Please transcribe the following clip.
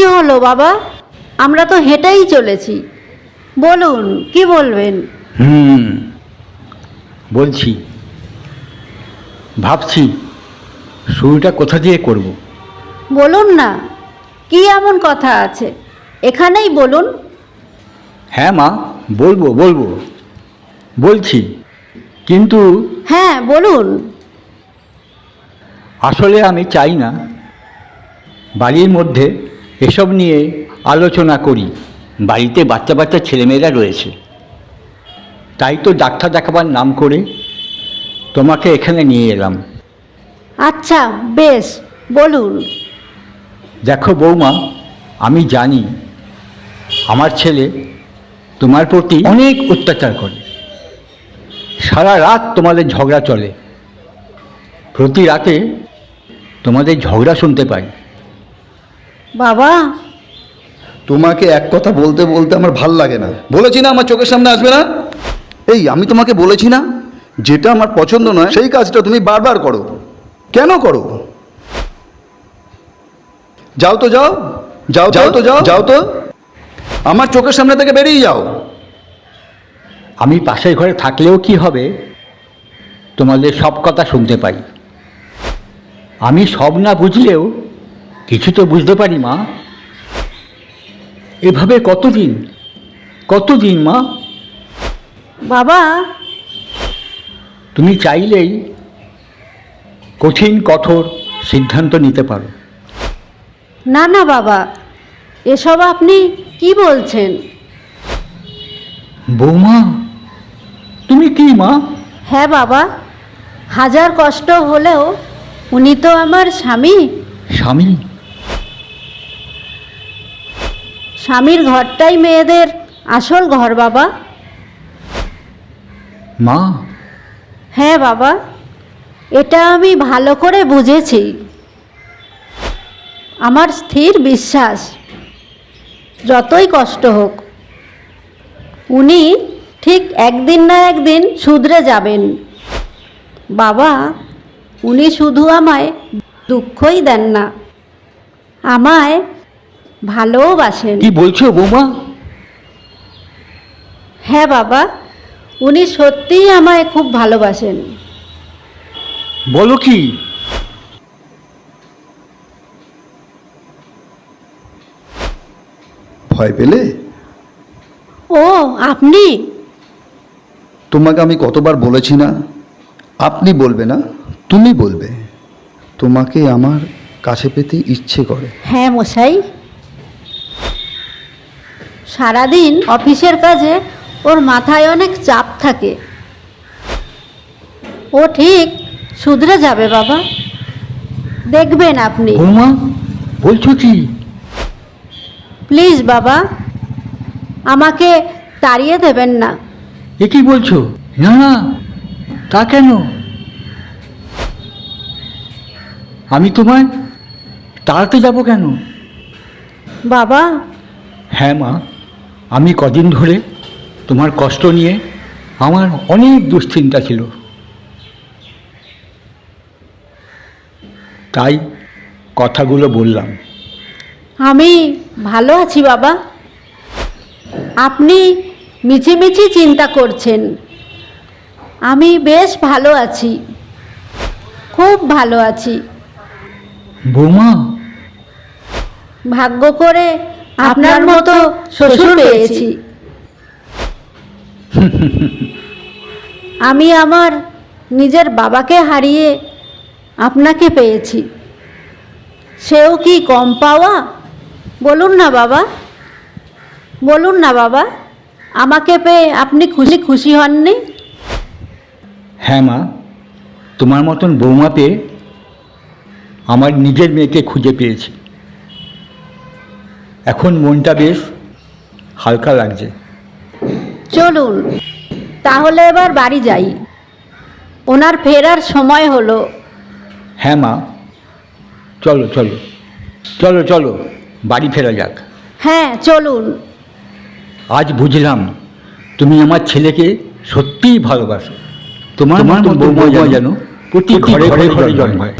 হলো বাবা? আমরা তো হেঁটেই চলেছি। বলুন কি বলবেন? হুম বলছি। ভাবছি শুরুটা কোথা দিয়ে করব। বলুন না কি এমন কথা আছে? এখানেই বলুন। হ্যাঁ মা বলব বলব। বলছি কিন্তু হ্যাঁ বলুন। আসলে আমি চাই না বাড়ির মধ্যে এসব নিয়ে আলোচনা করি। বাড়িতে বাচ্চা বাচ্চা ছেলেমেয়েরা রয়েছে। তাই তো ডাক্তার দেখাবার নাম করে তোমাকে এখানে নিয়ে এলাম। আচ্ছা বেশ বলুন। দেখো বৌমা আমি জানি আমার ছেলে তোমার প্রতি অনেক অত্যাচার করে। সারা রাত তোমাদের ঝগড়া চলে। প্রতি রাতে তোমাদের ঝগড়া শুনতে পাই। বাবা। তোমাকে এক কথা বলতে বলতে আমার ভালো লাগে না। বলেছি না আমার চোখের সামনে আসবে না? এই আমি তোমাকে বলেছি না? যেটা আমার পছন্দ নয় সেই কাজটা তুমি বারবার করো। কেন করো? যাও তো যাও। যাও যাও তো যাও। যাও তো। আমার চোখের সামনে থেকে বেরিয়ে যাও। আমি পাশের ঘরে থাকলেও কি হবে? তোমাদের সব কথা শুনতে পাই। আমি সব না বুঝলেও কিছু তো বুঝতে পারি মা। এভাবে কতদিন? কতদিন মা? বাবা। তুমি চাইলেই কঠিন কঠোর সিদ্ধান্ত নিতে পারো। না না বাবা। এসব আপনি কি বলছেন? বৌমা তুমি কি মা? হ্যাঁ বাবা। হাজার কষ্ট হলেও উনি তো আমার স্বামী। স্বামী? স্বামীর ঘরটাই মেয়েদের আসল ঘর বাবা। মা? হ্যাঁ বাবা। এটা আমি ভালো করে বুঝেছি। আমার স্থির বিশ্বাস যতই কষ্ট হোক উনি ঠিক একদিন না একদিন শুধরে যাবেন। বাবা উনি শুধু আমায় দুঃখই দেন না আমায় ভালোবাসেন। কি বলছো বৌমা? হ্যাঁ বাবা উনি সত্যিই আমায় খুব ভালোবাসেন। বলো কি? ভয় পেলে? ও আপনি? তোমাকে আমি কতবার বলেছি না? আপনি বলবে না তুমি বলবে। তোমাকে আমার কাছে পেতে ইচ্ছে করে। হ্যাঁ মশাই। সারাদিন অফিসের কাজে ওর মাথায় অনেক চাপ থাকে। ও ঠিক শুধরে যাবে বাবা। দেখবেন আপনি। বৌমা বলছো কি? প্লিজ বাবা আমাকে তাড়িয়ে দেবেন না। এ কি বলছো? না না তা কেন? আমি তোমায় তাড়াতে যাব কেন? বাবা। হ্যাঁ মা। আমি কদিন ধরে তোমার কষ্ট নিয়ে আমার অনেক দুশ্চিন্তা ছিল। তাই কথাগুলো বললাম। আমি ভালো আছি বাবা। আপনি মিছিমিছি চিন্তা করছেন। আমি বেশ ভালো আছি। খুব ভালো আছি। বৌমা। ভাগ্য করে আপনার মতো শ্বশুর পেয়েছি। আমি আমার নিজের বাবাকে হারিয়ে আপনাকে পেয়েছি। সেও কি কম পাওয়া? বলুন না বাবা। বলুন না বাবা, আমাকে পেয়ে আপনি খুশি খুশি হননি? হ্যাঁ মা, তোমার মতন বৌমা পেয়ে আমার নিজের মেয়েকে খুঁজে পেয়েছি। এখন মনটা বেশ হালকা লাগছে। চলুন তাহলে এবার বাড়ি যাই। ওনার ফেরার সময় হলো। হ্যাঁ মা চলো চলো চলো চলো বাড়ি ফেরা যাক। হ্যাঁ চলুন। আজ বুঝলাম তুমি আমার ছেলেকে সত্যিই ভালোবাসো। তোমার মতো বৌমা যেন প্রতি ঘরে ঘরে ঘরে জন্মায়।